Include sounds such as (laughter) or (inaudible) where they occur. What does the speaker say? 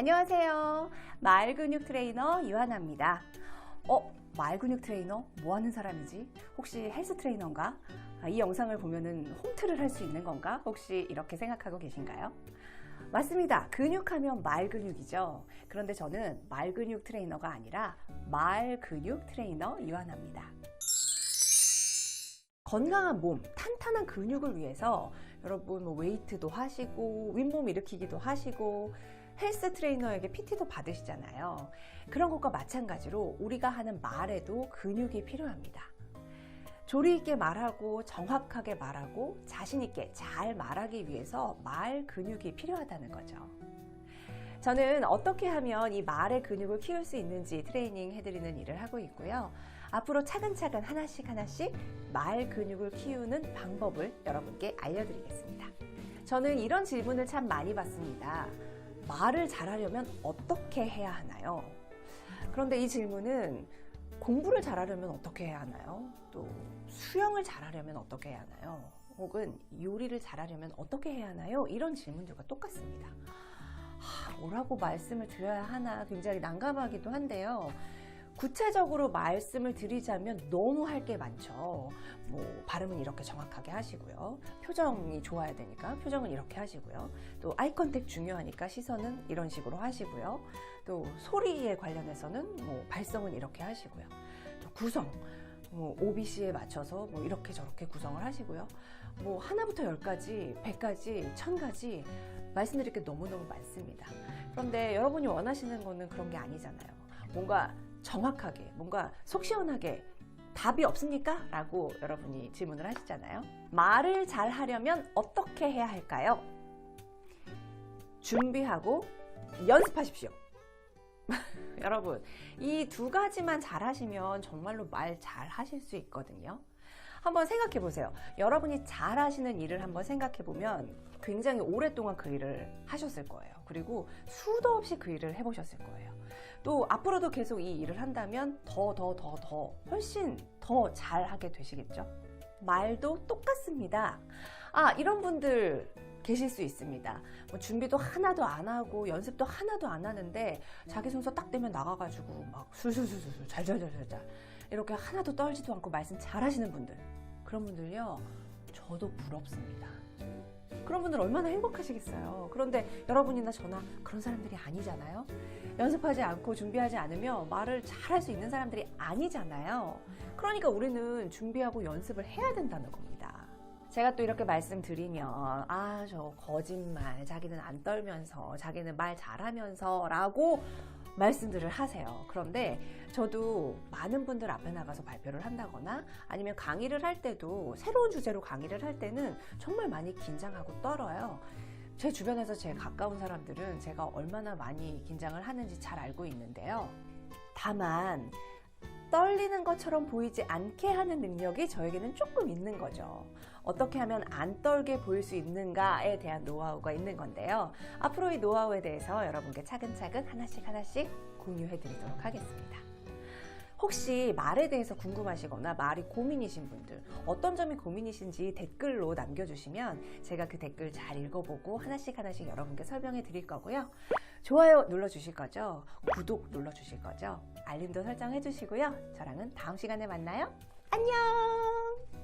안녕하세요. 말 근육 트레이너 유하나입니다. 어, 말 근육 트레이너? 뭐 하는 사람이지? 혹시 헬스 트레이너인가? 아, 이 영상을 보면은 홈트를 할 수 있는 건가? 혹시 이렇게 생각하고 계신가요? 맞습니다. 근육하면 말 근육이죠. 그런데 저는 말 근육 트레이너가 아니라 말 근육 트레이너 유하나입니다. 건강한 몸, 탄탄한 근육을 위해서 여러분 뭐 웨이트도 하시고 윗몸 일으키기도 하시고 헬스 트레이너에게 PT도 받으시잖아요. 그런 것과 마찬가지로 우리가 하는 말에도 근육이 필요합니다. 조리 있게 말하고 정확하게 말하고 자신 있게 잘 말하기 위해서 말 근육이 필요하다는 거죠. 저는 어떻게 하면 이 말의 근육을 키울 수 있는지 트레이닝 해드리는 일을 하고 있고요. 앞으로 차근차근 하나씩 하나씩 말 근육을 키우는 방법을 여러분께 알려드리겠습니다. 저는 이런 질문을 참 많이 받습니다. 말을 잘하려면 어떻게 해야 하나요? 그런데 이 질문은 공부를 잘하려면 어떻게 해야 하나요? 또 수영을 잘하려면 어떻게 해야 하나요? 혹은 요리를 잘하려면 어떻게 해야 하나요? 이런 질문들과 똑같습니다. 하, 뭐라고 말씀을 드려야 하나 굉장히 난감하기도 한데요. 구체적으로 말씀을 드리자면 너무 할 게 많죠. 뭐 발음은 이렇게 정확하게 하시고요. 표정이 좋아야 되니까 표정은 이렇게 하시고요. 또 아이 컨택 중요하니까 시선은 이런 식으로 하시고요. 또 소리에 관련해서는 뭐 발성은 이렇게 하시고요. 또 구성 뭐 OBC에 맞춰서 뭐 이렇게 저렇게 구성을 하시고요. 뭐 하나부터 열까지, 백까지, 천까지 말씀드릴 게 너무너무 많습니다. 그런데 여러분이 원하시는 거는 그런 게 아니잖아요. 뭔가 정확하게, 뭔가 속 시원하게 답이 없습니까? 라고 여러분이 질문을 하시잖아요. 말을 잘 하려면 어떻게 해야 할까요? 준비하고 연습하십시오. (laughs) 여러분, 이 두 가지만 잘 하시면 정말로 말 잘 하실 수 있거든요. 한번 생각해 보세요. 여러분이 잘 하시는 일을 한번 생각해 보면 굉장히 오랫동안 그 일을 하셨을 거예요. 그리고 수도 없이 그 일을 해보셨을 거예요. 또 앞으로도 계속 이 일을 한다면 더, 더, 더, 더, 훨씬 더 잘하게 되시겠죠? 말도 똑같습니다. 아, 이런 분들 계실 수 있습니다. 뭐 준비도 하나도 안 하고 연습도 하나도 안 하는데 자기 순서 딱 되면 나가가지고 막 술술술술 잘잘잘잘 이렇게 하나도 떨지도 않고 말씀 잘하시는 분들 그런 분들요 저도 부럽습니다. 그런 분들 얼마나 행복하시겠어요. 그런데 여러분이나 저나 그런 사람들이 아니잖아요. 연습하지 않고 준비하지 않으면 말을 잘할 수 있는 사람들이 아니잖아요. 그러니까 우리는 준비하고 연습을 해야 된다는 겁니다. 제가 또 이렇게 말씀드리면 아 저 거짓말 자기는 안 떨면서 자기는 말 잘하면서 라고 말씀들을 하세요. 그런데 저도 많은 분들 앞에 나가서 발표를 한다거나 아니면 강의를 할 때도 새로운 주제로 강의를 할 때는 정말 많이 긴장하고 떨어요. 제 주변에서 제일 가까운 사람들은 제가 얼마나 많이 긴장을 하는지 잘 알고 있는데요. 다만 떨리는 것처럼 보이지 않게 하는 능력이 저에게는 조금 있는 거죠. 어떻게 하면 안 떨게 보일 수 있는가에 대한 노하우가 있는 건데요. 앞으로 이 노하우에 대해서 여러분께 차근차근 하나씩 하나씩 공유해 드리도록 하겠습니다. 혹시 말에 대해서 궁금하시거나 말이 고민이신 분들, 어떤 점이 고민이신지 댓글로 남겨주시면 제가 그 댓글 잘 읽어보고 하나씩 하나씩 여러분께 설명해 드릴 거고요. 좋아요 눌러주실 거죠? 구독 눌러주실 거죠? 알림도 설정해 주시고요. 저랑은 다음 시간에 만나요. 안녕!